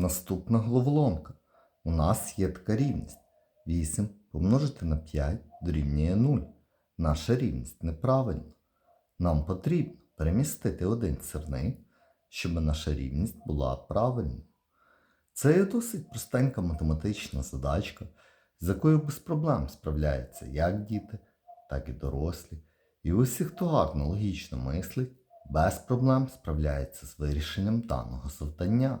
Наступна головоломка. У нас є така рівність. 8 помножити на 5 дорівнює 0. Наша рівність неправильна. Нам потрібно перемістити один сирник, щоб наша рівність була правильною. Це є досить простенька математична задачка, з якою без проблем справляються як діти, так і дорослі. І усі, хто гарно логічно мислить, без проблем справляється з вирішенням даного завдання.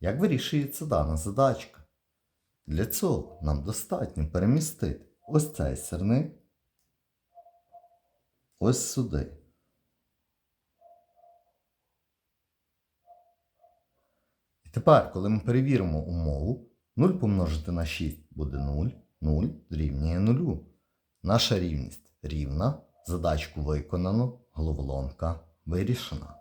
Як вирішується дана задачка? Для цього нам достатньо перемістити ось цей сирник ось сюди. І тепер, коли ми перевіримо умову, 0 помножити на 6 буде 0, 0 дорівнює 0. Наша рівність рівна, задачку виконано, головоломка вирішена.